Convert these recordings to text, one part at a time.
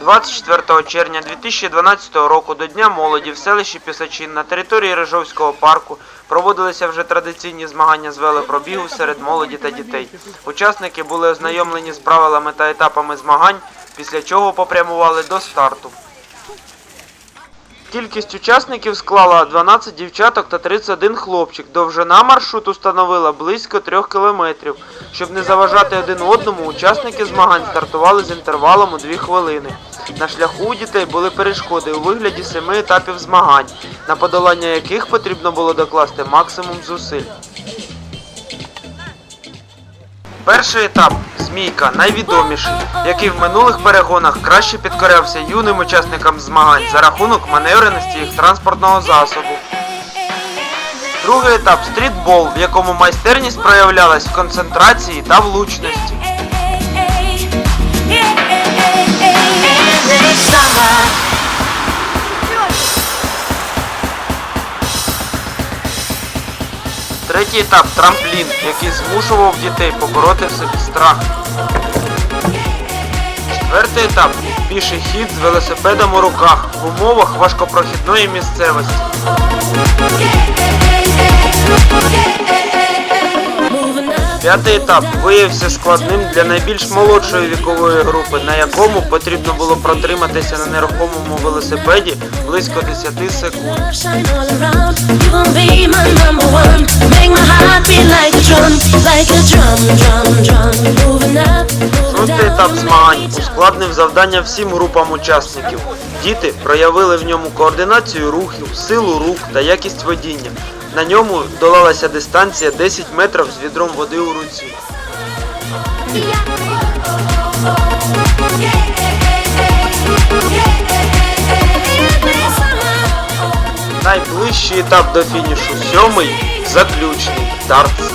24 червня 2012 року до Дня молоді в селищі Пісачин на території Рижовського парку проводилися вже традиційні змагання з велопробігу серед молоді та дітей. Учасники були ознайомлені з правилами та етапами змагань, після чого попрямували до старту. Кількість учасників склала 12 дівчаток та 31 хлопчик. Довжина маршруту становила близько 3 кілометрів. Щоб не заважати один одному, учасники змагань стартували з інтервалом у 2 хвилини. На шляху у дітей були перешкоди у вигляді семи етапів змагань, на подолання яких потрібно було докласти максимум зусиль. Перший етап змійка найвідоміший, який в минулих перегонах краще підкорявся юним учасникам змагань за рахунок маневреності їх транспортного засобу. Другий етап стрітбол, в якому майстерність проявлялась в концентрації та влучності. Третій етап трамплін, який змушував дітей побороти в собі страх. Четвертий етап піший хід з велосипедом у руках в умовах важкопрохідної місцевості. П'ятий етап виявився складним для найбільш молодшої вікової групи, на якому потрібно було протриматися на нерухомому велосипеді близько 10 секунд. Шостий етап змагань ускладнив завдання всім групам учасників. Діти проявили в ньому координацію рухів, силу рук та якість водіння. На ньому долалася дистанція 10 метрів з відром води у руці. Найближчий етап до фінішу сьомий заключний дартс.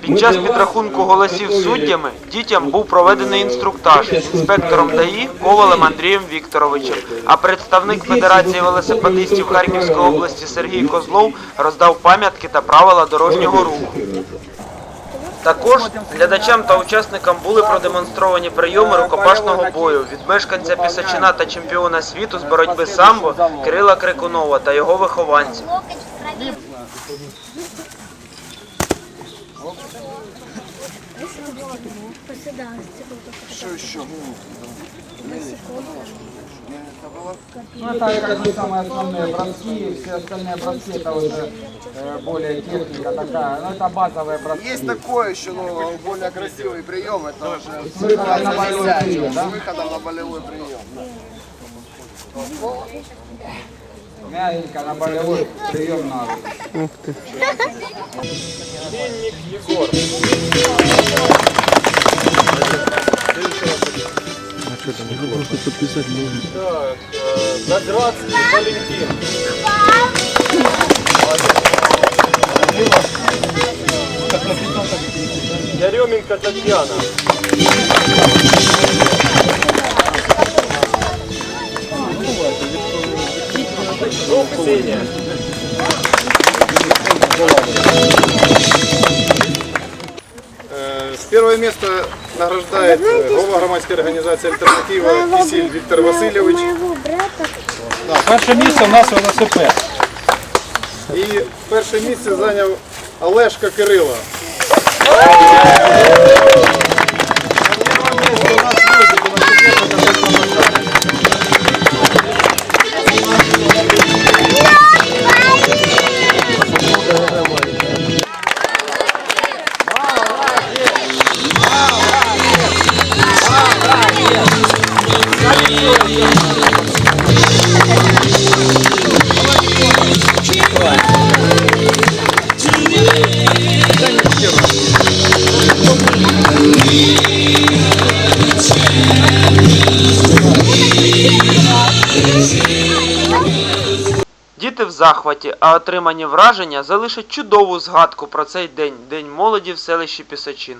Під час підрахунку голосів суддями дітям був проведений інструктаж інспектором ДАІ Ковалем Андрієм Вікторовичем, а представник Федерації велосипедистів Харківської області Сергій Козлов роздав пам'ятки та правила дорожнього руху. Також глядачам та учасникам були продемонстровані прийоми рукопашного бою від мешканця Пісачина та чемпіона світу з боротьби самбо Кирила Крикунова та його вихованців. Ну, это как бы самые основные броски, все остальные броски это уже э, более техника такая, ну это базовые броски. Есть такое еще, но более красивый прием, это уже С выходом на болевой прием, да? с выходом на болевой прием. Мягенько на болевой прием надо. Ух ты. Пельник Егор. А что там Егор? Просто подписать можно. Так, э, Заградский Валентин. Яременко Татьяна. С первое место награждает глава голова громадської організації «Альтернатива» Кисіль Віктор Васильович. Перше місце у нас велосипед. І перше місце зайняв Олешка Кирило. Діти в захваті, а отримані враження залишать чудову згадку про цей день, День молоді в селищі Пісачин.